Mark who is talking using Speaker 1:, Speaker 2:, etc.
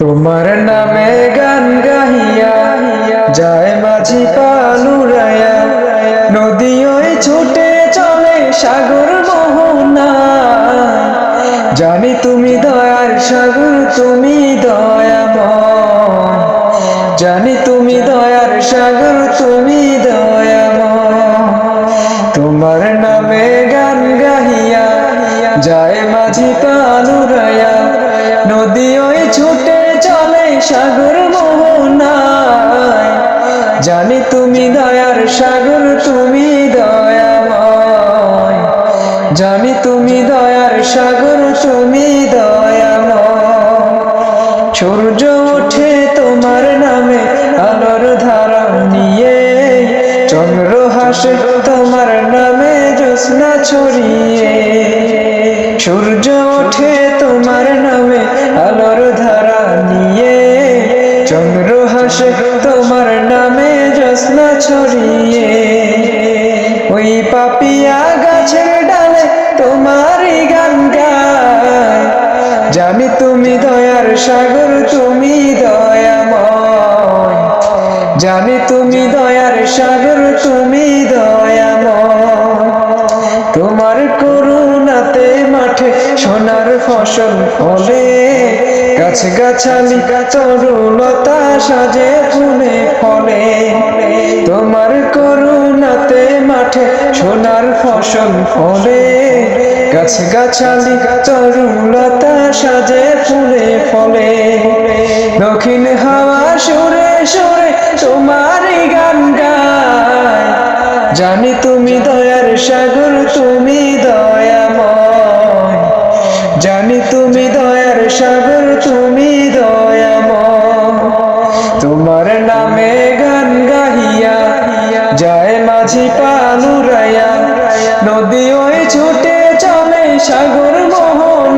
Speaker 1: তোমার নামে গান গাহিয়া, যায় মাঝি পালুরায়া নদী ওই ছুটে চলে সাগর মোহনা। জানি তুমি দয়ার সাগর, তুমি দয়াময়। জানি তুমি দয়ার সাগর, তুমি দয়াময়। তোমার নামে গান গাহিয়া, যায় মাঝি পালুরায়া সাগর মোহনায়। জানি তুমি দয়ার সাগর, তুমি দয়াময়। জানি তুমি দয়ার সাগর, তুমি দয়াময়। সূর্য ওঠে তোমার নামে, আলোর ধারা নিয়ে। চন্দ্র হাসে তোমার নামে, জ্যোৎস্না ছড়িয়ে। সূর্য ওঠে তোমার নামে ছড়িয়ে, ওই পাপিয়া গাছের ডালে তোমারই গান গায়। জানি তুমি দয়ার সাগর, তুমি দয়াময়। জানি তুমি দয়ার সাগর, তুমি দয়াময়। তোমার করুণাতে মাঠে সোনার ফসল ফলে গাছ গাছালি তরুলতা সাজে ফুলে ফলে। তোমার করুণাতে মাঠে সোনার ফসল ফলে। গাছ গাছালি তরুলতা সাজে ফুলে ফলে। দক্ষিণ হাওয়া সুরে সুরে তোমারই গান গায়। জানি তুমি দয়ার সাগর, তুমি নামে গান গাহিয়া যায় মাঝি পানুরায়া নদী ওই ছুটে চলে সাগর মোহনা